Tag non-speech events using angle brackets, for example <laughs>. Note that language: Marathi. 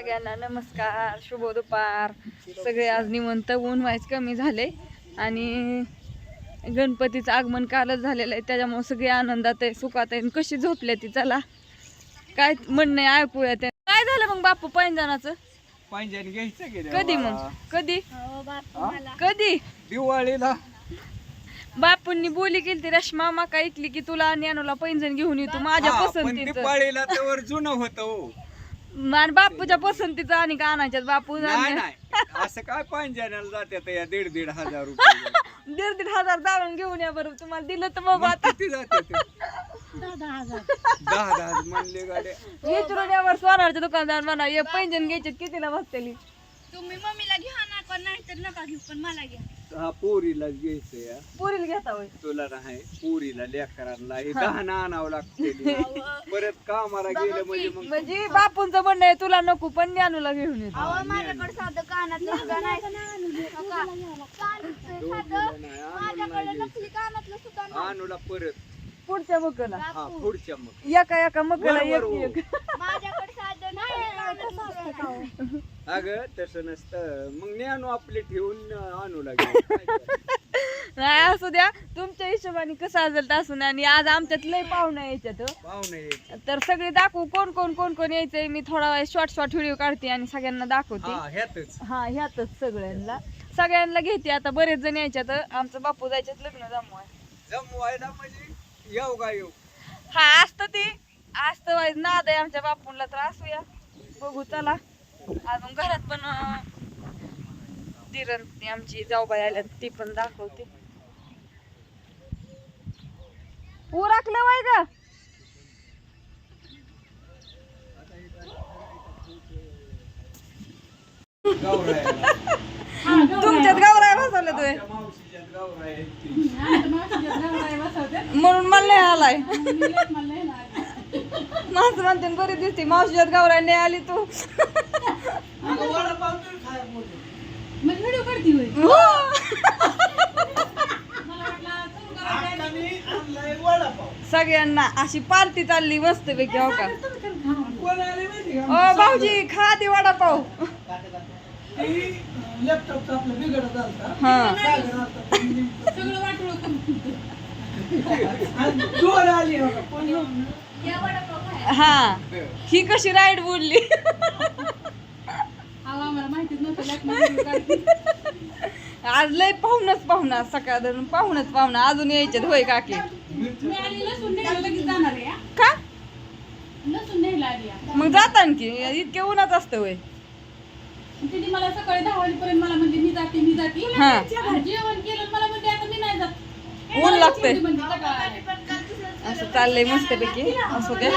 सगळ्यांना नमस्कार शुभ दुपार सगळे आज निवंत ऊन व्हायच कमी झाले आणि गणपतीचं आगमन कालच झालेलं आहे. त्याच्यामुळे सगळे आनंदात आहे सुखात आहे. आणि कशी झोपले ती? चला. काय म्हणणं आहे ऐकूया त्या काय झालं मग बापू पैंजणाचं? पांजण घ्यायचं की कधी? मग? कधी? हा? कधी? दिवाळीला. बापूंनी बोली केली ती रश्मा माका ऐकली की तुला आणि अनुला पैंजण घेऊन येतो. माझ्या हा, पसंतीचं. दिवाळीला तर जुनं होतं आणि बापूच्या पसंतीचं आणि का आणायच्यात बापू नाही नाही. असं काय पांजण्याला जात्यात या दीड दीड हजार रुपये <laughs> दीड दीड हजार दारून घेऊन या बरं तुम्हाला दिलं तर बघू मग आता. किती जाते दहा दहा म्हणले गाड्या. विचारून यावर सोनारच्या दुकानदार म्हणा हे पैंजण घ्यायचे कितीला बसतेली तुम्ही मम्मीला घ्या पण नाही तर नका घेऊ पण मला घ्या. हा पोरीलाच घ्यायचं या पुरील घेता होय. तुला नाही पोरीला लेकरांना हे दहा आणावं लागते परत कामाला गेलं म्हणजे मग म्हणजे बापूंचं म्हणणं आहे तुला नको पण ज्ञानूला घेऊन येतो अहो माझ्याकडे साधं कानातलं सुद्धा नाही. हो साधं? आणूला माझ्याकडे नाही नकली कानातलं सुद्धा घ्यायचं. आणूला परत. पुढच्या मकला. हा पुढच्या मग एका एका मकला वर, वर, एक. एक माझ्याकडे साधं नकली कानातलं सुद्धा नाही. अगं तसं नसतं. मग ज्ञानू आपले ठेवून आणू लागेल. <laughs> नाही असू द्या. तुमच्या हिशोबाने कसं असेल तर असू द्या आणि आज आमच्यात लय पाहुणा यायच्यात हं. पाहुणे तर सगळे दाखवू कोण कोण कोण कोण यायचंय. मी थोडा वेळ शॉर्ट शॉर्ट व्हिडिओ काढते आणि सगळ्यांना दाखवते. हा ह्यातच. हा ह्यातच सगळ्यांना. सगळ्यांना घेते आता. बरेच जण यायच्यात आमचं बापू जायच्यात लग्न जमवाय. जमवायला म्हणजे येऊ का येऊ? हा असतं ते. असतं वाईज नाद आहे आमच्या बापूंला. तर असूया बघू चला. अजून घरात पण अं, दिरण ती आमची जाऊबाई आल्या ती पण दाखवते उरकलं वाय ग. तुमच्यात गावराय बसवलं तुम्ही. म्हणून मला आलाय माणसं म्हणते बरी दिसते मावशीच्यात गावराय नाही आली तू. हो. सगळ्यांना अशी पार्टी चालली मस्त पैकी हो का? ओ भाऊजी खा ती वडापाव. लॅपटॉपचं आपलं बिघडत आलता. हा. जोर आली हो का, कोणी. हा. ही कशी राईड बोलली? आज लय पाहुणच पाहुणा सकाळ धरून पाहुणच पाहुणा. अजून यायच्यात होय काकी. का? मग जाता की इतके उन्हात असतं होय. तिने मला सकाळी दहा वाजेपर्यंत मला म्हणजे मी जाते मी जाते. जेवण केलं मला म्हणजे आता मी नाही जात. ऊन लागतंय. असं चाललंय मस्त पैकी असू द्या